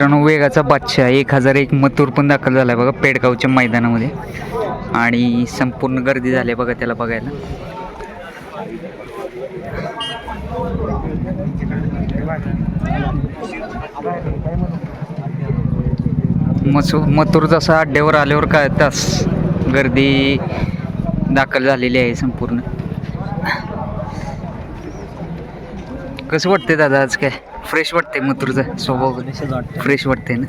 मित्रांनो वेगाचा बादशाह एक हजार एक मतूर पण दाखल झाला आहे बघा पेडगावच्या मैदानामध्ये. आणि संपूर्ण गर्दी झाली आहे बघा त्याला बघायला. मसू मतूर जसा अड्ड्यावर आल्यावर काय तास गर्दी दाखल झालेली आहे संपूर्ण. कसं वाटतंय दादा आज काय? फ्रेश वाटतंय मथुरचा स्वभाव. फ्रेश वाटतंय. ना?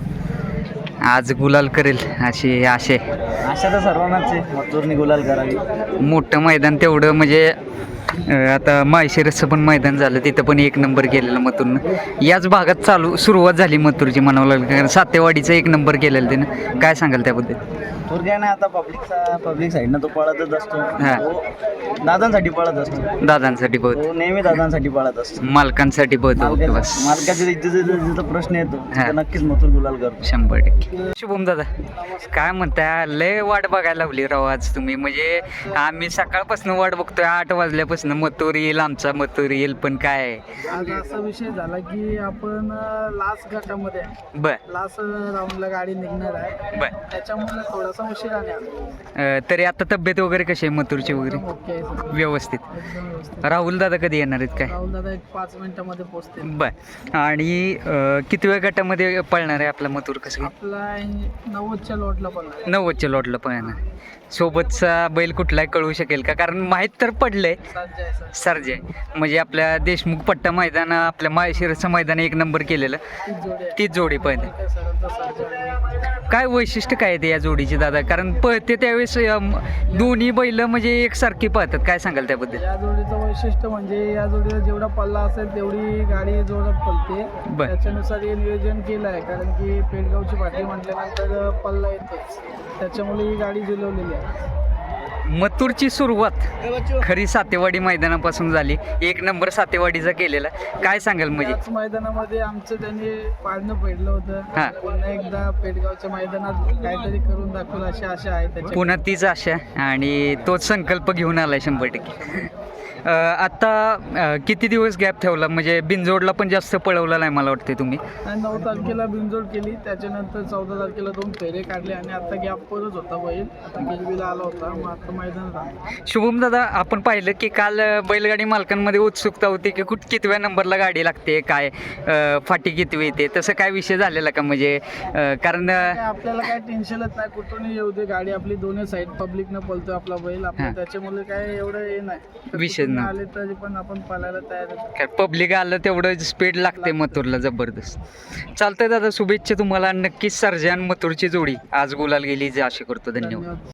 आज गुलाल करेल अशी आशे अशा तर सर्वांनाच आहे. मजूरनी गुलाल करावी. मोठं मैदान तेवढं म्हणजे आता माळशिरसचं पण मैदान झालं तिथं पण एक नंबर केलेला मथुरनं. याच भागात चालू सुरुवात झाली मथुरची म्हणावं लागेल कारण सातेवाडीचा एक नंबर केलेला त्यानं काय सांगाल त्याबद्दल? आता पब्लिकचा पब्लिक साईडनं तो पळतच असतो. हा. तो दादांसाठी पळत असतो. दादांसाठी बहुत तो नेहमी दादांसाठी पळत असतो. मालकांसाठी बहुत मालकाचा बस. जिथं प्रश्न येतो. हा. नक्कीच मथुर गुलाल करतो. शंभर टक्के. शुभम दादा काय म्हणताय? लय वाट बघायला लावली राव आज तुम्ही. म्हणजे आम्ही सकाळपासून वाट बघतोय आठ वाजल्यापासून मथुर येईल आमचा मथुर येईल पण काय? आज असा विषय झाला की आपण लास्ट गटामध्ये बर. लास्ट राऊंडला गाडी निघणार आहे. बर. त्याच्यामुळे थोडासा उशीर आला. अं, तरी आता तब्येत वगैरे कशी आहे मथुरची वगैरे? एकदम ओके आहे सगळं. व्यवस्थित. एकदम व्यवस्थित. राहुल दादा कधी येणार आहेत काय? राहुल दादा एक पाच मिनिटामध्ये पोहोचते बर. आणि अं, किती वेळ गटामध्ये पळणार आहे आपला मथुर कसं? काय? आपला नव्वदच्या लॉटला पण आहे. नव्वदच्या लॉटला पळणार सोबतचा बैल कुठलाही कळू शकेल का? कारण माहीत तर पडलंय. सरजे. म्हणजे आपल्या देशमुख पट्टा मैदान आपल्या माळशिरसचं मैदान एक नंबर केलेलं. तीच जोडी पळते. आहे. काय वैशिष्ट्य काय आहे ते या जोडीची दादा? कारण पळते त्यावेळेस दोन्ही बैल म्हणजे एकसारखी पळतात. काय सांगाल त्याबद्दल? या जोडीचं वैशिष्ट्य म्हणजे या जोडीला जेवढा पल्ला असेल तेवढी गाडी जोरात पलते बर. त्याच्यानुसार हे नियोजन केलं आहे. कारण की पेडगावची पाठी म्हटल्यानंतर पल्ला येतोच. त्याच्यामुळे ही गाडी झुलवलेली आहे. मथुरची सुरुवात खरी सातेवाडी मैदानापासून झाली. एक नंबर सातेवाडीचा केलेला. काय सांगाल म्हणजे मैदानामध्ये आमचं त्यांनी पाडणं पेडलं हा. होतं पुन्हा एकदा पेडगावच्या मैदानात काहीतरी करून दाखवलं अशी आशा आहे पुन्हा तीच आशा आणि तोच संकल्प घेऊन आलाय शंभर टक्के. अं, आता अं, किती दिवस गॅप ठेवला? म्हणजे बिनजोडला पण जास्त पळवला नाही मला वाटते तुम्ही. नऊ तारखेला बिनजोड केली. त्याच्यानंतर चौदा तारखेला दोन फेरे काढले आणि आता गॅप परत होता बैल. आता आला होता. मग आता मैदानात आला शुभम दादा आपण पाहिलं की काल बैलगाडी मालकांमध्ये उत्सुकता होती की कुठ कितव्या नंबरला गाडी लागते काय फाटी कितवी येते? तसं काय विषय झालेला का? म्हणजे कारण आपल्याला काय टेन्शनच नाही. कुठूनही येऊ दे. गाडी आपली दोन्ही साईड पब्लिकनं पळतो आपला बैल. हा. आपलं त्याच्यामुळे काय एवढं हे नाही. विषय कुठून नाही. आले तरी पण आपण पळायला तयार आहे. काय पब्लिक आलं तेवढं स्पीड लागते मथुरला जबरदस्त. चालतंय दादा शुभेच्छा तुम्हाला. नक्कीच सर्जन मथुरची जोडी आज गुलाल गेली जे आशा करतो. धन्यवाद. धन्यवाद.